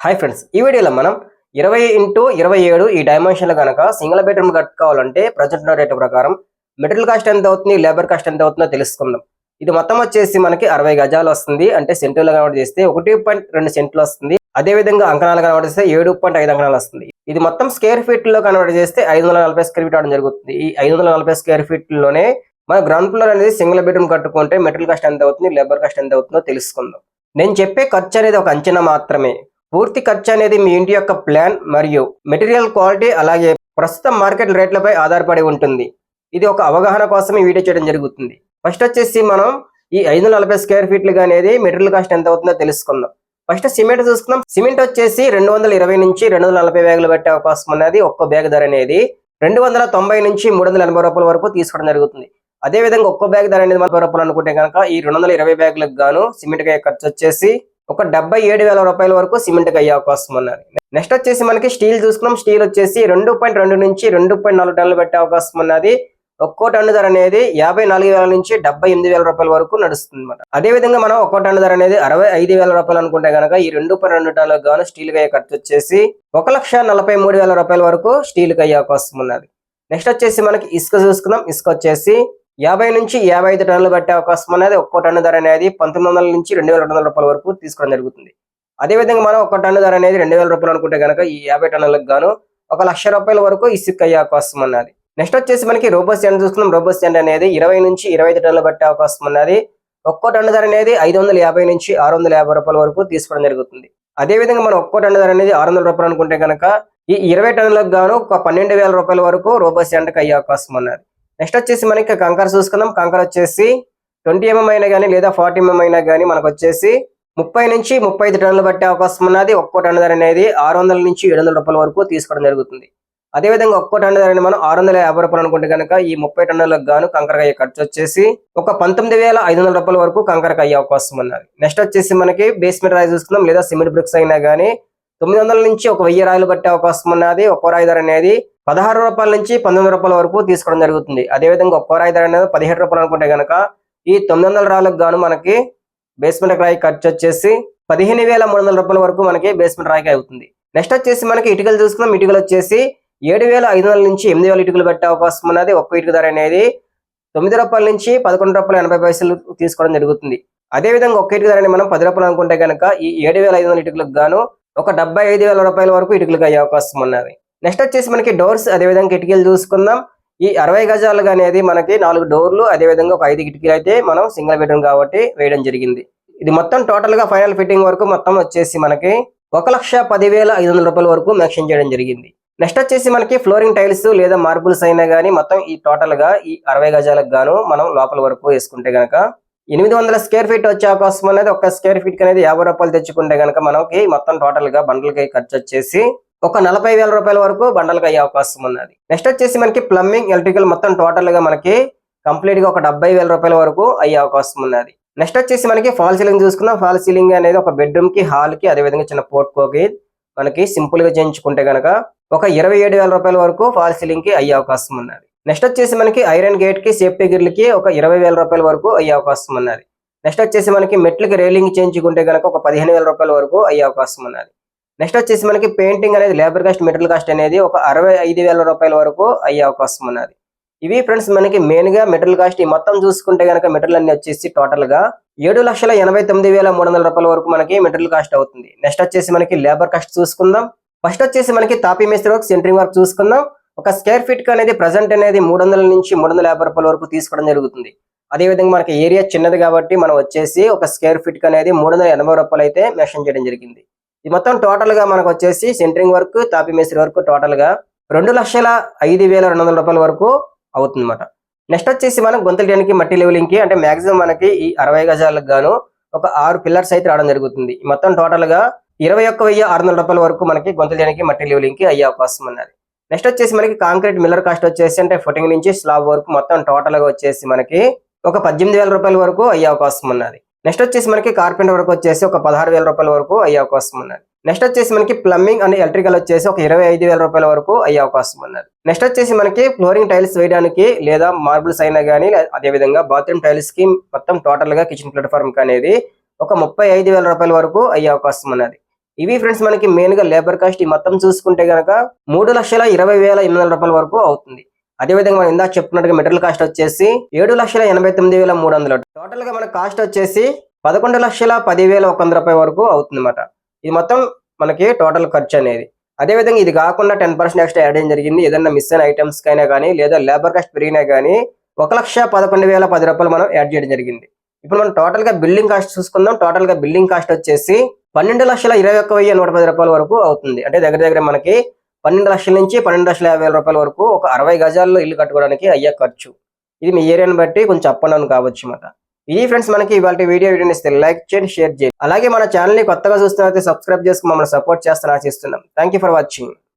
Hi friends ఈ వీడియోలో మనం ఇరవై ఇంటూ ఇరవై ఏడు ఈ డైమెన్షన్లో కనుక సింగిల్ బెడ్రూమ్ కట్టుకోవాలంటే ప్రజెంట్ రేట్ ప్రకారం మెటీరియల్ కాస్ట్ ఎంత అవుతుంది లేబర్ కాస్ట్ ఎంత అవుతుందో తెలుసుకుందాం. ఇది మొత్తం వచ్చేసి మనకి అరవై గజాలు వస్తుంది. అంటే సెంటులో కనబడి చేస్తే ఒకటి పాయింట్ రెండు సెంట్లు వస్తుంది. అదే విధంగా అంకణాలు కనబడిస్తే ఏడు పాయింట్ ఐదు అంకణాలు వస్తుంది. ఇది మొత్తం స్క్వేర్ ఫీట్లో కనబడి చేస్తే ఐదు వందల నలభై స్క్వేర్ ఫీట్ అవడం జరుగుతుంది. ఈ ఐదు వందల నలభై స్క్వేర్ ఫీట్లోనే మన గ్రౌండ్ ఫ్లోర్ అనేది సింగిల్ బెడ్రూమ్ కట్టుకుంటే మెటీరియల్ కాస్ట్ ఎంత అవుతుంది లేబర్ కాస్ట్ ఎంత అవుతుందో తెలుసుకుందాం. నేను చెప్పే ఖర్చు అనేది ఒక అంచనా మాత్రమే. పూర్తి ఖర్చు అనేది మీ ఇంటి యొక్క ప్లాన్ మరియు మెటీరియల్ క్వాలిటీ అలాగే ప్రస్తుత మార్కెట్ రేట్లపై ఆధారపడి ఉంటుంది. ఇది ఒక అవగాహన కోసం ఈ వీడియో చేయడం జరుగుతుంది. ఫస్ట్ వచ్చేసి మనం ఈ ఐదు నలభై స్క్వేర్ ఫీట్లు అనేది మెటీరియల్ కాస్ట్ ఎంత అవుతుందో తెలుసుకుందాం. ఫస్ట్ సిమెంట్ చూసుకుందాం. సిమెంట్ వచ్చేసి రెండు వందల ఇరవై నుంచి రెండు వందల నలభై బ్యాగులు పెట్టే అవకాశం ఉన్నది ఒక్కో బ్యాగ్ ధర అనేది. రెండు వందల తొంభై నుంచి మూడు వందల ఎనభై రూపాయల వరకు తీసుకోవడం జరుగుతుంది. అదే విధంగా ఒక్కో బ్యాగ్ ధర అనేది నలభై రూపాయలు అనుకుంటే కనుక ఈ రెండు వందల ఇరవై బ్యాగులకు గాను సిమెంట్ ఖర్చు వచ్చేసి ఒక డెబ్బై ఏడు వేల రూపాయల వరకు సిమెంట్ అయ్యే అవకాశం ఉన్నది. నెక్స్ట్ వచ్చేసి మనకి స్టీల్ చూసుకున్నాం. స్టీల్ వచ్చేసి రెండు పాయింట్ రెండు నుంచి రెండు పాయింట్ నాలుగు టన్నులు పెట్టే అవకాశం ఉన్నది. ఒక్కో టన్ను ధర అనేది యాభై నాలుగు వేల నుంచి డెబ్బై ఎనిమిది వేల రూపాయల వరకు నడుస్తుంది అనమాట అదే విధంగా మనం ఒక్కో టన్ను ధర అనేది అరవై ఐదు వేల రూపాయలు అనుకుంటే కనుక ఈ రెండు పాయింట్ రెండు టన్నులకు గాను స్టీల్ అయ్యే ఖర్చు వచ్చేసి ఒక లక్ష నలభై మూడు వేల రూపాయల వరకు స్టీల్ అయ్యే అవకాశం ఉన్నది. నెక్స్ట్ వచ్చేసి మనకి ఇసుక చూసుకుందాం. ఇసుక వచ్చేసి యాభై నుంచి యాభై ఐదు టన్నులు పట్టే అవకాశం అనేది ఒక్కో టన్ను ధర అనేది పంతొమ్మిది వందల నుంచి రెండు వేల రెండు వందల రూపాయల వరకు తీసుకోవడం జరుగుతుంది. అదే విధంగా మనం ఒక టన్ను ధర అనేది రెండు వేల రూపాయలు అనుకుంటే కనుక ఈ యాభై టన్నులకు గాను ఒక లక్ష రూపాయల వరకు ఇసుక అయ్యే అవకాశం ఉన్నది. నెక్స్ట్ వచ్చేసి మనకి రోబో స్టాండ్ చూసుకున్నాం రోబో స్టాండ్ అనేది ఇరవై నుంచి ఇరవై ఐదు టన్నులు పట్టే అవకాశం ఉన్నది. ఒక్కో టన్ను ధర అనేది ఐదు వందల యాభై నుంచి ఆరు వందల యాభై రూపాయల వరకు తీసుకోవడం జరుగుతుంది. అదే విధంగా మనం ఒక్కో టన్ను ధర అనేది ఆరు వందల రూపాయలు అనుకుంటే కనుక ఈ ఇరవై టన్నులకు గాను ఒక పన్నెండు వేల రూపాయల వరకు రోబో స్టాండ్కి అయ్యే అవకాశం ఉన్నది. నెక్స్ట్ వచ్చేసి మనకి కంకర చూసుకుందాం. కంకర వచ్చేసి ట్వంటీ ఎంఎం mm అయినా కానీ లేదా ఫార్టీ ఎంఎం mm అయినా కానీ మనకు వచ్చేసి ముప్పై నుంచి ముప్పై ఐదు టన్నులు పట్టే అవకాశం ఉన్నది. ఒక్కో టన్ను ధర అనేది ఆరు వందల నుంచి ఏడు వందల రూపాయల వరకు తీసుకోవడం జరుగుతుంది. అదేవిధంగా ఒక్కో టన్ను ధరని మనం ఆరు వందల యాభై రూపాయలు అనుకుంటే కనుక ఈ ముప్పై టన్నులకు గాను కంకరగా అయ్యే ఖర్చు వచ్చేసి ఒక పంతొమ్మిది వేల ఐదు వందల రూపాయల వరకు కంకరగా అయ్యే అవకాశం ఉన్నది. నెక్స్ట్ వచ్చేసి మనకి బేస్మెంట్ రాయి చూసుకుందాం. లేదా సిమెంట్ బ్రిక్స్ అయినా కానీ తొమ్మిది వందల నుంచి ఒక వెయ్యి రాయిలు పట్టే అవకాశం ఉన్నది. ఒక్కో రాయి ధర అనేది పదహారు రూపాయల నుంచి పంతొమ్మిది రూపాయల వరకు తీసుకోవడం జరుగుతుంది. అదేవిధంగా ఒక్కో రాయి ధర అనేది పదిహేడు రూపాయలు అనుకుంటే కనుక ఈ తొమ్మిది వందల రాళ్ళకు గాను మనకి బేస్మెంట్ రాయి ఖర్చు వచ్చేసి పదిహేను వేల మూడు వందల రూపాయల వరకు మనకి బేస్మెంట్ రాయికి అవుతుంది నెక్స్ట్ వచ్చేసి మనకి ఇటుకలు చూసుకున్నాం ఇటుకలు వచ్చేసి ఏడు వేల ఐదు వందల నుంచి ఎనిమిది వేల ఇటుకలు పెట్టే అవకాశం ఉన్నది. ఒక్క ఇటుక ధర అనేది తొమ్మిది రూపాయల నుంచి పదకొండు రూపాయల ఎనభై పైసలు తీసుకోవడం జరుగుతుంది. అదే విధంగా ఒక్క ఇటుక ధరని మనం పది రూపాయలు అనుకుంటే కనుక ఈ ఏడు వేల ఐదు వందల ఇటుకలకు గాను ఒక డెబ్బై ఐదు వేల రూపాయల వరకు ఇటుకలకు అయ్యే అవకాశం ఉన్నది. నెక్స్ట్ వచ్చేసి మనకి డోర్స్ అదే విధంగా కిటికీలు చూసుకుందాం. ఈ అరవై గజాలు అనేది మనకి నాలుగు డోర్లు అదే విధంగా ఒక ఐదు కిటికీలు అయితే మనం సింగిల్ బెడ్రూమ్ కాబట్టి వేయడం జరిగింది. ఇది మొత్తం టోటల్గా ఫైనల్ ఫిట్టింగ్ వరకు మొత్తం వచ్చేసి మనకి ఒక లక్ష పదివేల ఐదు వందల రూపాయల వరకు మెన్షన్ చేయడం జరిగింది. నెక్స్ట్ వచ్చేసి మనకి ఫ్లోరింగ్ టైల్స్ లేదా మార్బుల్స్ అయినా కానీ మొత్తం ఈ టోటల్గా ఈ అరవై గజాలకు గాను మనం లోపల వరకు వేసుకుంటే గనక ఎనిమిది వందల స్క్వేర్ ఫీట్ వచ్చే అవకాశం అనేది ఒక స్క్వేర్ ఫీట్ అనేది యాభై రూపాయలు తెచ్చుకుంటే గనక మనకి మొత్తం టోటల్గా బండలకి ఖర్చు వచ్చేసి ఒక నలభై వేల రూపాయల వరకు బండలకు అయ్యే అవకాశం ఉన్నది. నెక్స్ట్ వచ్చేసి మనకి ప్లంబింగ్ ఎలక్ట్రికల్ మొత్తం టోటల్గా మనకి కంప్లీట్గా ఒక డెబ్బై వేల రూపాయల వరకు అయ్యే అవకాశం ఉన్నది. నెక్స్ట్ వచ్చేసి మనకి ఫాల్ సీలింగ్ చూసుకున్నాం ఫాల్ సీలింగ్ అనేది ఒక బెడ్రూమ్కి కి హాల్కి అదే విధంగా చిన్న పోర్ట్కోకి మనకి సింపుల్గా చేయించుకుంటే గనక ఒక ఇరవై ఏడు వేల రూపాయల వరకు ఫాల్ సీలింగ్కి అయ్యే అవకాశం ఉన్నది. నెక్స్ట్ వచ్చేసి మనకి ఐరన్ గేట్కి సేఫ్టీ గిర్లకి ఒక ఇరవై వేల రూపాయల వరకు అయ్యే అవకాశం ఉన్నది. నెక్స్ట్ వచ్చేసి మనకి మెట్లకి రైలింగ్ చేయించుకుంటే గనక ఒక పదిహేను వేల రూపాయల వరకు అయ్యే అవకాశం ఉన్నది. నెక్స్ట్ వచ్చేసి మనకి పెయింటింగ్ అనేది లేబర్ కాస్ట్ మెటీరియల్ కాస్ట్ అనేది ఒక అరవై ఐదు వేల రూపాయల వరకు అయ్యే అవకాశం ఉన్నది. ఇవి ఫ్రెండ్స్ మనకి మెయిన్గా మెటీరియల్ కాస్ట్ ఈ మొత్తం చూసుకుంటే గనక మెటీరియల్ అన్ని వచ్చేసి టోటల్గా ఏడు లక్షల ఎనభై తొమ్మిది వేల మూడు వందల రూపాయల వరకు మనకి మెటీరియల్ కాస్ట్ అవుతుంది. నెక్స్ట్ వచ్చేసి మనకి లేబర్ కాస్ట్ చూసుకుందాం. ఫస్ట్ వచ్చేసి మనకి తాపీ మేస్త్రి వర్క్ సెంటరింగ్ వర్క్ చూసుకుందాం. ఒక స్క్వేర్ ఫీట్ అనేది ప్రజెంట్ అనేది మూడు వందల నుంచి మూడు వందల యాభై రూపాయల వరకు తీసుకోవడం జరుగుతుంది. అదే విధంగా మనకి ఏరియా చిన్నది కాబట్టి మనం వచ్చేసి ఒక స్క్వేర్ ఫీట్ అనేది మూడు వందల ఎనభై రూపాయలు అయితే మెన్షన్ చేయడం జరిగింది. ఇది మొత్తం టోటల్గా మనకు వచ్చేసి సెంటరింగ్ వర్క్ తాపి మేస్త్రి వర్క్ టోటల్గా రెండు లక్షల ఐదు వేల రెండు వందల రూపాయల వరకు అవుతుంది అనమాట నెక్స్ట్ వచ్చేసి మనం గొంతలేనికి మట్టి లెవెలింగ్కి అంటే మాక్సిమం మనకి ఈ అరవై గజాలకు గాను ఒక ఆరు పిల్లర్స్ అయితే రావడం జరుగుతుంది. ఈ మొత్తం టోటల్గా ఇరవై ఒక్క వెయ్యి ఆరు వందల రూపాయల వరకు మనకి గొంతలేనికి మట్టి లెవెలింగ్కి అయ్యే అవకాశం ఉన్నది. నెక్స్ట్ వచ్చేసి మనకి కాంక్రీట్ మిల్లర్ కాస్ట్ వచ్చేసి అంటే ఫుటింగ్ నుంచి స్లాబ్ వరకు మొత్తం టోటల్గా వచ్చేసి మనకి ఒక పద్దెనిమిది వేల రూపాయల వరకు అయ్యే అవకాశం ఉన్నది. నెక్స్ట్ వచ్చేసి మనకి కార్పెంటర్ వరకు వచ్చేసి ఒక పదహారు వేల రూపాయల వరకు అయ్యే అవకాశం ఉన్నది. నెక్స్ట్ వచ్చేసి మనకి ప్లంబింగ్ అండ్ ఎలక్ట్రికల్ వచ్చేసి ఒక ఇరవై ఐదు వేల రూపాయల వరకు అయ్యే అవకాశం ఉన్నది. నెక్స్ట్ వచ్చేసి మనకి ఫ్లోరింగ్ టైల్స్ వేయడానికి లేదా మార్బుల్స్ అయినా కానీ అదే విధంగా బాత్రూమ్ టైల్స్కి మొత్తం టోటల్గా కిచెన్ ప్లాట్ఫామ్ అనేది ఒక ముప్పై ఐదు వేల రూపాయల వరకు అయ్యే అవకాశం ఉన్నది. ఇవి ఫ్రెండ్స్ మనకి మెయిన్గా లేబర్ కాస్ట్ ఈ మొత్తం చూసుకుంటే గనక మూడు లక్షల ఇరవై వేల ఎనిమిది వందల రూపాయల వరకు అవుతుంది. అదేవిధంగా మనం ఇందాక చెప్పుకున్నట్టుగా మెటీరియల్ కాస్ట్ వచ్చేసి ఏడు లక్షల ఎనభై తొమ్మిది వేల మూడు వందలు. టోటల్గా మన కాస్ట్ వచ్చేసి పదకొండు లక్షల పది వేల ఒక వంద రూపాయల వరకు అవుతుందన్నమాట. ఇది మొత్తం మనకి టోటల్ ఖర్చు అనేది. అదేవిధంగా ఇది కాకుండా టెన్ పర్సెంట్ ఎక్స్ట్రా యాడ్ చేయడం జరిగింది. ఏదైనా మిస్ అయిన ఐటమ్స్ కైనా కానీ లేదా లేబర్ కాస్ట్ పెరిగినా కానీ ఒక లక్ష పదకొండు వేల పది రూపాయలు మనం యాడ్ చేయడం జరిగింది. ఇప్పుడు మనం టోటల్గా బిల్డింగ్ కాస్ట్ చూసుకుందాం. టోటల్గా బిల్డింగ్ కాస్ట్ వచ్చేసి పన్నెండు లక్షల ఇరవై ఒక్క వెయ్యి నూట పది రూపాయల వరకు అవుతుంది. అంటే దగ్గర దగ్గర మనకి పన్నెండు లక్షల నుంచి పన్నెండు లక్షల యాభై వేల రూపాయల వరకు ఒక అరవై గజాల్లో ఇల్లు కట్టుకోవడానికి అయ్యే ఖర్చు. ఇది మీ ఏరియాని బట్టి కొంచెం అప్ కావచ్చు అన్నమాట. ఇది ఫ్రెండ్స్ మనకి ఇవాళ వీడియో వీడియోని ఇస్తే లైక్ చేయండి షేర్ చేయండి. అలాగే మన ఛానల్ని కొత్తగా చూస్తున్నట్లయితే సబ్స్క్రైబ్ చేసుకుని మమ్మల్ని సపోర్ట్ చేస్తాను ఆశిస్తున్నాం. Thank you for watching.